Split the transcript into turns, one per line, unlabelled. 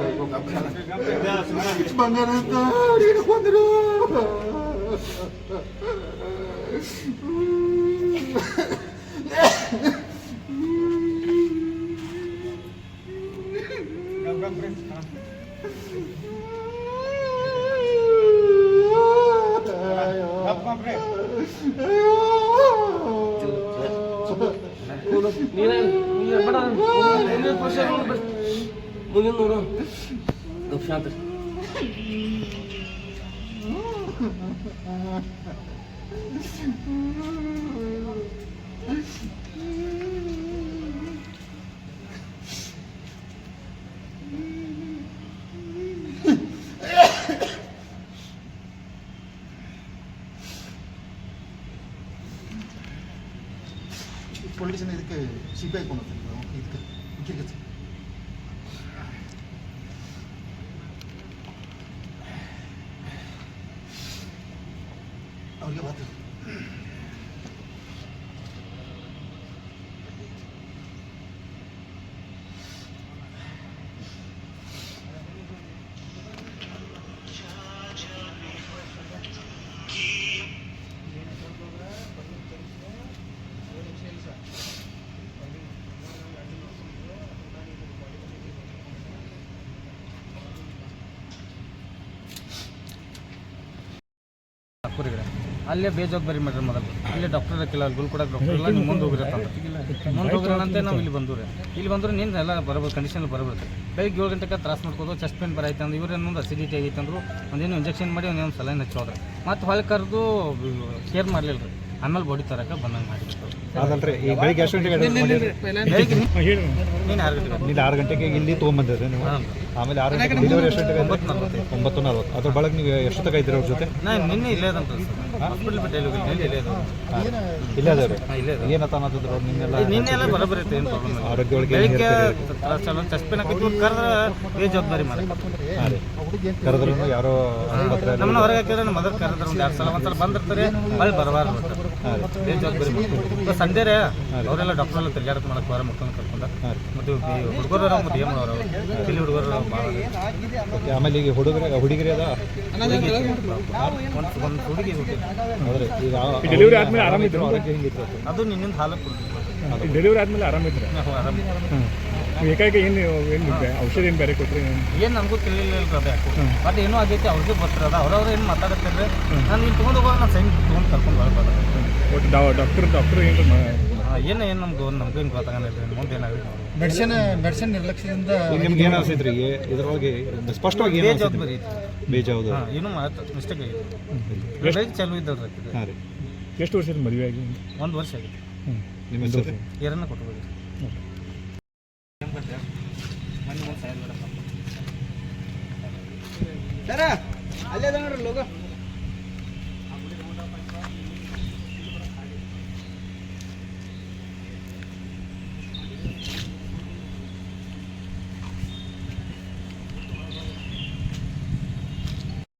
It's Manganata, Rina Quandra.
Nilan, Nilan, benar. Nilan,
proses dulu. C B I ಕೊಂಡ್ತೀನಿ ಇದಕ್ಕೆ ಇದಕ್ಕೆ ಅವ್ರಿಗೆ ಬರ್ತದೆ
ಕುರಿಗಡೆ ಅಲ್ಲೇ ಬೇಜವಾಬ್ದಾರಿ ಮಾಡ್ರಿ ಮೊದಲು. ಅಲ್ಲೇ ಡಾಕ್ಟರ್ ಹಾಕಿಲ್ಲ ಅಲ್ಲಿ ಗುಲ್ಕೊಡ ಡಾಕ್ಟರ್ ಇಲ್ಲ, ನೀವು ಮುಂದೆ ಹೋಗಿರತ್ತ ಮುಂದೆ ಹೋಗಿರೋಣಂತೆ ನಾವು ಇಲ್ಲಿ ಬಂದೂರಿ. ಇಲ್ಲಿ ಬಂದ್ರೆ ನಿನ್ನ ಎಲ್ಲ ಬರಬೇಕು ಕಂಡೀಷನ್ ಬರಬೇಕು. ಬೆಳಿಗ್ಗೆ ಏಳು ಗಂಟೆಗೆ ತ್ರಾಸ ಮಾಡ್ಕೋದು ಚೆಸ್ಟ್ ಪೇನ್ ಬರೈತೆ ಅಂದ್ರೆ ಇವ್ರೇನು ಮುಂದೆ ಅಸಿಡಿಟಿ ಆಗೈತೆ ಅಂದ್ರು ಒಂದೇನು ಇಂಜೆಕ್ಷನ್ ಮಾಡಿ ಒಂದೇನು ಸಲೈನ್ ಹಚ್ಚೋದ್ರೆ ಮತ್ತು ಹೊಲ ಕರೆದು ಕೇರ್ ಮಾಡಲಿಲ್ಲ ರೀ ಆಮೇಲೆ ಬಾಡಿ ತರಕ ಬಂದಂಗೆ
ಅದಲ್ರಿ ಈಗ ಬೆಳಿಗ್ಗೆ ಎಷ್ಟು ಗಂಟೆಗೆ
ಆರು ಗಂಟೆಗೆ
ನೀವು ಆರು ಗಂಟೆಗೆ ಇಲ್ಲಿ ನೀವು? ಆಮೇಲೆ ಆರು ಗಂಟೆಗೆ ಡೆಲಿವರಿ ಎಷ್ಟು ಗಂಟೆಗೆ
ಒಂಬತ್ತು ನಲ್ವತ್ತು
ಒಂಬತ್ತು ನಲ್ವತ್ತು. ಅದ್ರ ಬಳಗ ನೀವು ಎಷ್ಟು ತಗ ಇದ್ದೀರಿ ಅವ್ರ ಜೊತೆ?
ನಾನು ನಿನ್ನೆ ಇಲ್ಲೇ ಅದಂತ ಹಾಸ್ಪಿಟಲ್ ಬಿಟ್ಟು ಇಲ್ಲೇ ಅದು
ಇಲ್ಲೇ ಅದಾವ್ರಿ
ಹಾಂ ಇಲ್ಲೇ ಅದು
ಏನತ್ತ ಅನ್ನತ್ತಿದ್ರು ಅವ್ರು ನಿನ್ನೆಲ್ಲ?
ನಿನ್ನೆ ಎಲ್ಲ ಬರೋಬ್ಬರಿ ಐತೆ ಏನು ಪ್ರಾಬ್ಲಮ್
ಆರೋಗ್ಯ ಒಳಗೆ
ಬೆಳಿಗ್ಗೆ ಚಲೋ ಮಾಡಿ.
ಕರೆದ್ರು ಯಾರೋ ಆಸ್ಪತ್ರೆ
ಹೊರಗೆ ಹಾಕಿದ್ರೆ ನಮ್ಮ ಮದರ್ ಕರೆದ್ರೆ ಒಂದು ಎರಡು ಸಲ ಒಂದ್ಸಲ ಬಂದಿರ್ತಾರೆ ಮಳೆ ಬರಬಾರ್ದು ಸಂಡೇ ರೀ ಅವರೆಲ್ಲ ಡಾಕ್ಟರ್ ಎಲ್ಲ ತಿರ್ಗಾಡಕ್ ಮಾಡಕ್ ಬರೋ ಮಕ್ಕಳನ್ನ ಕರ್ಕೊಂಡು.
ಹಾಂ
ಮತ್ತು ಹುಡುಗರು ಮತ್ತೆ ಏನು ಮಾಡೋರು ಇಲ್ಲಿ ಹುಡುಗರು
ಓಕೆ ಆಮೇಲೆ ಈಗ ಹುಡುಗರಿ ಹುಡುಗಿರಿ ಅದ?
ಒಂದು ಒಂದು ಹುಡುಗಿ
ಡೆಲಿವರಿ ಆದ್ಮೇಲೆ ಆರಾಮಿದ್ರು
ಅದು?
ಅದು ನಿನ್ನಿಂದ ಹಾಲು ಕುಡ್ದು.
ಡೆಲಿವರಿ ಆದ್ಮೇಲೆ ಆರಾಮಿದ್ರೆ
ಆರಾಮ.
ಏಕಾಏಕಿ ಏನು ಏನು ಔಷಧಿ ಏನು ಬೇರೆ ಕೊಟ್ಟರೆ
ಏನು ನಮಗೂ ತಿಳಿಲಿಲ್ಲ ಅದೇ. ಬಟ್ ಏನೋ ಆಗೈತೆ ಅವ್ರಿಗೆ ಅದ ಅವ್ರವ್ರು ಏನು ಮಾತಾಡ್ತಾರೆ ನಾನು ಇಲ್ಲಿ ತೊಗೊಂಡು ಹೋಗೋ ನಾನು ಸೈನ್ ತೊಗೊಂಡು ಕರ್ಕೊಂಡು ಬರ್ಬೋದು
ಒಟ್ಟು ಡಾಕ್ಟರ್ ಡಾಕ್ಟರ್ ಏನು
ಏನು ಏನು ನಮ್ಗೆ ನಮ್ಗೆ ಏನು ಗೊತ್ತಾಗಲ್ಲ ಮುಂದೆ ಏನಾಗುತ್ತೆ
ಮೆಡಿಸಿನ್ ಮೆಡಿಸಿನ್ ನಿರ್ಲಕ್ಷ್ಯದಿಂದ
ನಿಮ್ಗೆ ಏನು ಅನಿಸೈತ್ರಿ ಈಗ ಇದ್ರೊಳಗೆ ಸ್ಪಷ್ಟವಾಗಿ ಏನು ಅನ್ಸೈತ್ರಿ?
ಬೇಜವಾಬ್ದಾರಿ ಹಾಂ ಏನು ಮಾತು ಮಿಸ್ಟೇಕ್ ಆಗಿದೆ. ಬೆಳಿಗ್ಗೆ ಚಾಲು ಇದ್ದವ್ರು
ಹಾಂ ರೀ.
ಎಷ್ಟು ವರ್ಷದ ಮದುವೆ ಆಗಿ?
ಒಂದು ವರ್ಷ ಆಗೈತಿ
ನಿಮ್ಮ ಹೆಸರು?
ಬಿಡಪ್ಪ
ಸರ ಅಲ್ಲೇ ನೋಡ್ರಿ ಲೋಗ.